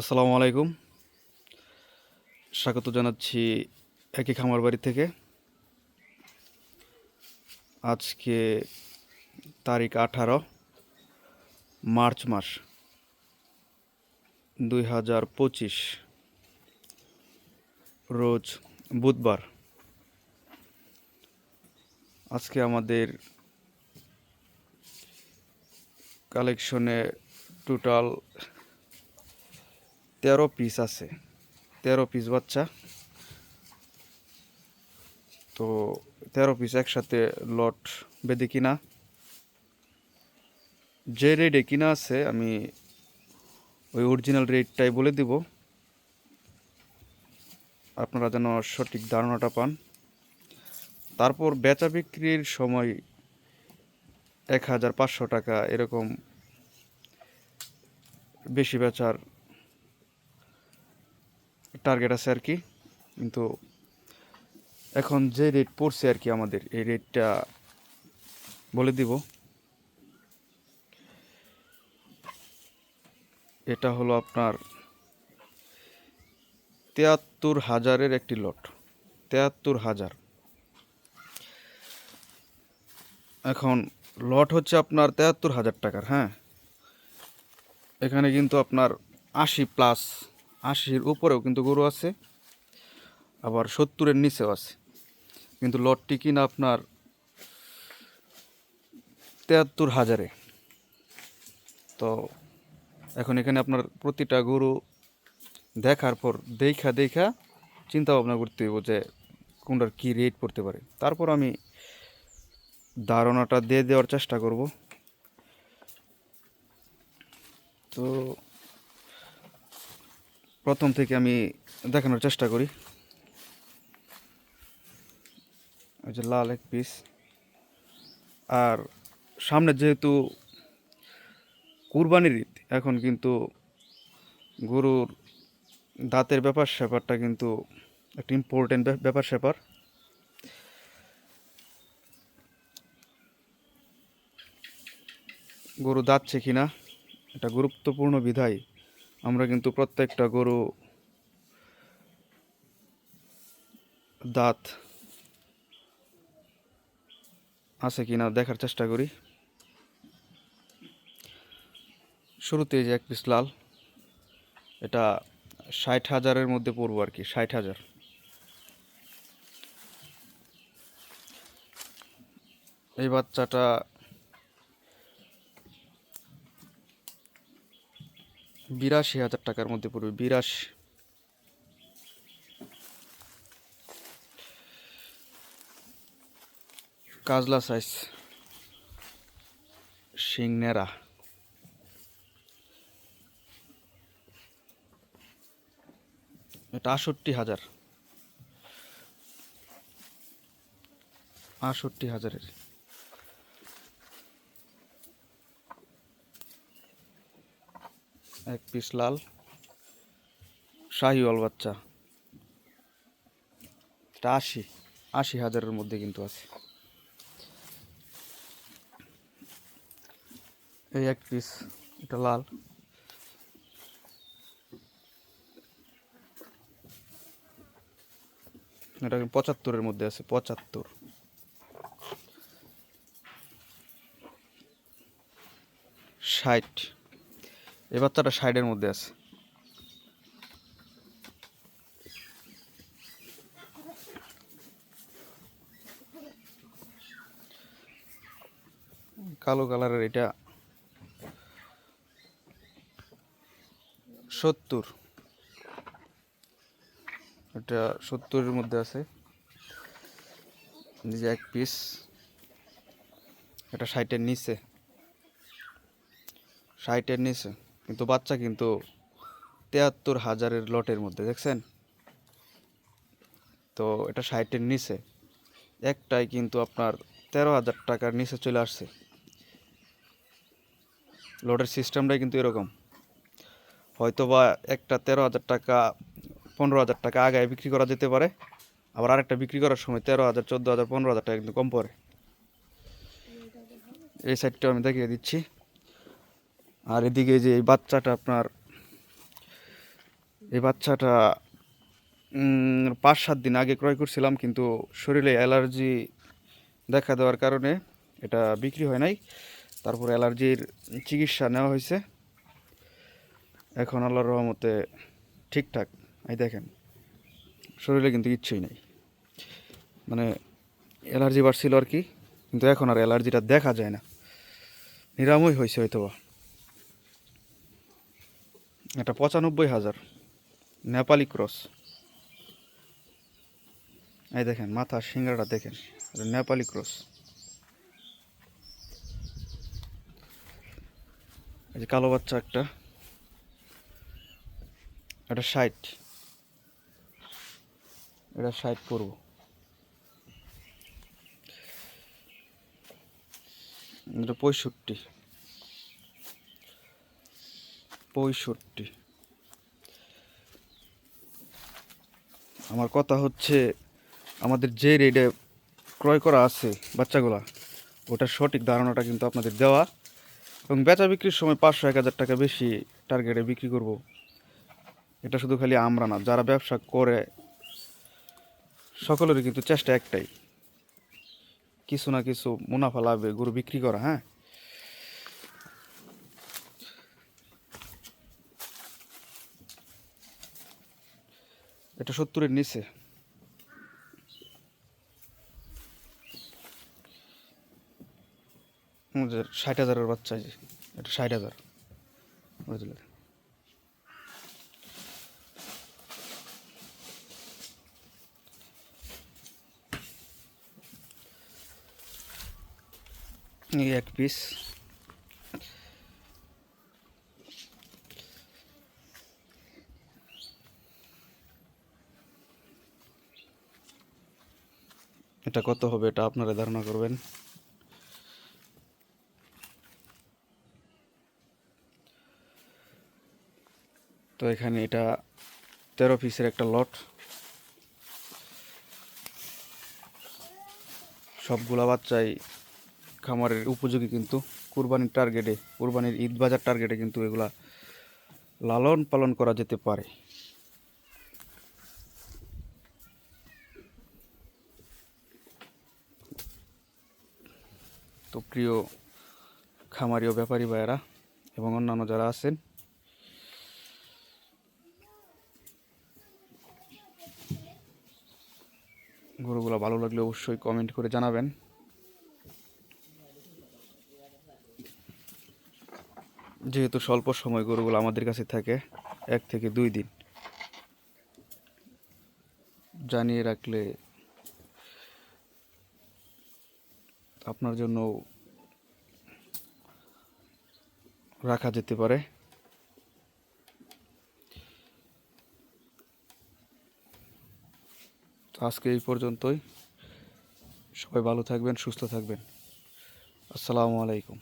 আসসালামু আলাইকুম। স্বাগত জানাচ্ছি একই খামার বাড়ি থেকে। আজকে তারিখ আঠারো, মার্চ মাস, দুই হাজার পঁচিশ, রোজ বুধবার। আজকে আমাদের কালেকশনে টোটাল তেরো পিস আছে। তেরো পিস বাচ্চা। তো তেরো পিস একসাথে লট বেঁধে কিনা। যে রেটে কিনা আছে, আমি ওই অরিজিনাল রেটটাই বলে দিব। আপনারা যেন সঠিক ধারণাটা পান। তারপর বেচা বিক্রির সময় এক হাজার পাঁচশো টাকা, এরকম বেশি বেচার টার্গেট আছে আর কি। কিন্তু এখন যে রেট পড়ছে আর কি আমাদের, এই রেটটা বলে দিব। এটা হলো আপনার তেয়াত্তর হাজারের একটি লট তেয়াত্তর হাজার। এখন লট হচ্ছে আপনার তেয়াত্তর হাজার টাকার হ্যাঁ? এখানে কিন্তু আপনার আশি প্লাস আশির উপরেও কিন্তু গরু আছে, আবার সত্তরের নিচেও আছে। কিন্তু লটটি কিনা আপনার তেয়াত্তর হাজারে। তো এখন এখানে আপনার প্রতিটা গরু দেখার পর দেখা দেখা চিন্তা ভাবনা করতে হইব যে কোনটার কী রেট পড়তে পারে। তারপর আমি ধারণাটা দিয়ে দেওয়ার চেষ্টা করব। তো প্রথম থেকে আমি দেখানোর চেষ্টা করি। ওই যে লাল এক পিস আর সামনে যেহেতু কুরবানির ঈদ, এখন কিন্তু গরুর দাঁতের ব্যাপার স্যাপারটা কিন্তু একটা ইম্পর্টেন্ট ব্যাপার স্যাপার। গরু দাঁতছে কিনা, এটা গুরুত্বপূর্ণ বিধায় আমরা কিন্তু প্রত্যেকটা গরু দাঁত আছে কিনা দেখার চেষ্টা করি। শুরুতে যে এক পিস লাল, এটা ষাট হাজারের মধ্যে পড়ব আর কি, ষাট হাজার। এই বাচ্চাটা বিরাশি হাজার টাকার মধ্যে পড়বে বিরাশি। কাজলা সাইজ সিংনেরা এটা আষট্টি হাজার। আষট্টি হাজারের। এক পিস লাল শাহিওয়াল বাচ্চা। এটা আশি আশি হাজারের মধ্যে কিন্তু আছে। এই এক পিস এটা লাল। এটা পঁচাত্তরের মধ্যে আছে, পঁচাত্তর। ষাট। এই বাচ্চাটা ষাটের মধ্যে আছে। কালো কালারের এটা সত্তর। এটা সত্তরের মধ্যে আছে। নিজে এক পিস এটা ষাটের নিচে। ষাটের নিচে। কিন্তু বাচ্চা কিন্তু তেয়াত্তর হাজারের লটের মধ্যে, দেখছেন? তো এটা ষাটের নিচে। একটাই কিন্তু আপনার তেরো হাজার টাকার নিচে চলে আসছে। লটের সিস্টেমটাই কিন্তু এরকম। হয়তো বা একটা তেরো হাজার টাকা, পনেরো হাজার টাকা আগায় বিক্রি করা যেতে পারে, আবার আরেকটা বিক্রি করার সময় তেরো হাজার, চোদ্দ হাজার, পনেরো হাজার টাকা কিন্তু কম পড়ে। এই সাইডটা আমি দেখিয়ে দিচ্ছি। আর এদিকে যে এই বাচ্চাটা আপনার, এই বাচ্চাটা পাঁচ সাত দিন আগে ক্রয় করছিলাম, কিন্তু শরীরে অ্যালার্জি দেখা দেওয়ার কারণে এটা বিক্রি হয় নাই। তারপর অ্যালার্জির চিকিৎসা নেওয়া হয়েছে। এখন আল্লাহর রহমতে ঠিকঠাক। এই দেখেন, শরীরে কিন্তু কিচ্ছুই নেই। মানে অ্যালার্জি বাড়ছিল আর কি, কিন্তু এখন আর অ্যালার্জিটা দেখা যায় না। নিরাময় হয়েছে হয়তো বা। এটা পঁচানব্বই হাজার। নেপালি ক্রস। এই দেখেন মাথা সিঙ্গাটা দেখেন নেপালি ক্রস। এই যে কালো বাচ্চা একটা, এটা ষাট। এটা ষাট করব এটা পঁয়ষট্টি। পঁয়ষট্টি। আমার কথা হচ্ছে, আমাদের যে রেটে ক্রয় করা আছে বাচ্চাগুলা, ওটার সঠিক ধারণাটা কিন্তু আপনাদের দেওয়া। এবং বেচা বিক্রির সময় পাঁচশো, এক হাজার টাকা বেশি টার্গেটে বিক্রি করব। এটা শুধু খালি আমরা না, যারা ব্যবসা করে, সকলেরই কিন্তু চেষ্টা একটাই। কিছু না কিছু মুনাফা লাভে গরু বিক্রি করা হ্যাঁ? সত্তরের নিচে। ষাট হাজারের বাচ্চা যে এটা ষাট হাজার। বুঝলেন এক পিস এটা কত হবে এটা আপনারা ধারণা করবেন? তো এখানে এটা তেরো পিসের একটা লট সবগুলা বাচ্চাই খামারের উপযোগী কিন্তু। কুরবানির টার্গেটে কুরবানির ঈদ বাজার টার্গেটে কিন্তু এগুলা লালন পালন করা যেতে পারে। তো প্রিয় খামারি ও ব্যাপারী ভাইয়েরা এবং অন্যান্য যারা আছেন, গরুগুলো ভালো লাগলে অবশ্যই কমেন্ট করে জানাবেন। যেহেতু স্বল্প সময় গরুগুলো আমাদের কাছে থাকে, এক থেকে দুই দিন। জানিয়ে রাখলে আপনার জন্য রাখা যেতে পারে। তো আজকে এই পর্যন্তই। সবাই ভালো থাকবেন, সুস্থ থাকবেন। আসসালামু আলাইকুম।